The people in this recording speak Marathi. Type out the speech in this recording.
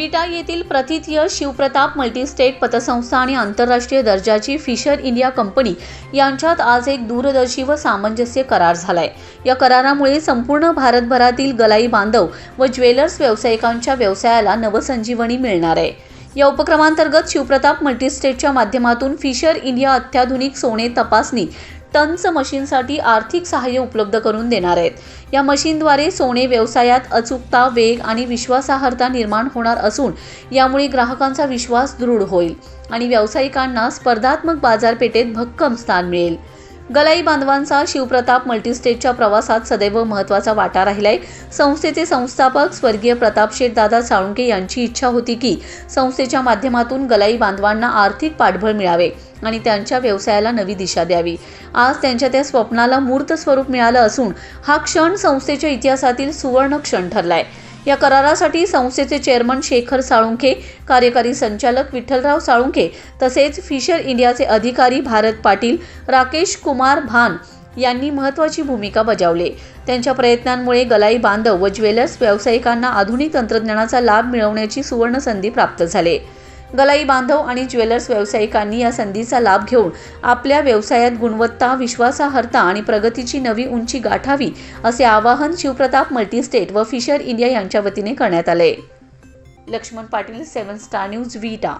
विटा येथील प्रथितीय शिवप्रताप मल्टीस्टेट पतसंस्था आणि आंतरराष्ट्रीय दर्जाची फिशर इंडिया कंपनी यांच्यात आज एक दूरदर्शी व सामंजस्य करार झालाय. या करारामुळे संपूर्ण भारतभरातील गलाई बांधव व ज्वेलर्स व्यावसायिकांच्या व्यवसायाला नवसंजीवनी मिळणार आहे. या उपक्रमांतर्गत शिवप्रताप मल्टीस्टेटच्या माध्यमातून फिशर इंडिया अत्याधुनिक सोने तपासणी टन्स मशीनसाठी आर्थिक सहाय्य उपलब्ध करून देणार आहेत. या मशीनद्वारे सोने व्यवसायात अचूकता वेग आणि विश्वासार्हता निर्माण होणार असून यामुळे ग्राहकांचा विश्वास दृढ होईल आणि व्यावसायिकांना स्पर्धात्मक बाजारपेठेत भक्कम स्थान मिळेल. गलाई बांधवांचा शिवप्रताप मल्टीस्टेटच्या प्रवासात सदैव महत्त्वाचा वाटा राहिलाय. संस्थेचे संस्थापक स्वर्गीय प्रताप दादा साळुंके यांची इच्छा होती की संस्थेच्या माध्यमातून गलाई बांधवांना आर्थिक पाठबळ मिळावे आणि त्यांच्या व्यवसायाला नवी दिशा द्यावी. आज त्यांच्या त्या स्वप्नाला मूर्त स्वरूप मिळालं असून हा क्षण संस्थेच्या इतिहासातील सुवर्ण क्षण ठरलाय. या करारासाठी संस्थेचे चेअरमन शेखर साळुंखे कार्यकारी संचालक विठ्ठलराव साळुंखे तसेच फिशर इंडियाचे अधिकारी भारत पाटील राकेश कुमार भान यांनी महत्त्वाची भूमिका बजावली. त्यांच्या प्रयत्नांमुळे गलाई बांधव व ज्वेलर्स व्यावसायिकांना आधुनिक तंत्रज्ञानाचा लाभ मिळवण्याची सुवर्ण संधी प्राप्त झाली. गलाई बांधव आणि ज्वेलर्स व्यावसायिकांनी या संधीचा लाभ घेऊन आपल्या व्यवसायात गुणवत्ता विश्वासार्हता आणि प्रगतीची नवी उंची गाठावी असे आवाहन शिवप्रताप मल्टीस्टेट व फिशर इंडिया यांच्या वतीने करण्यात आले. Laxman Patil seven star news Vita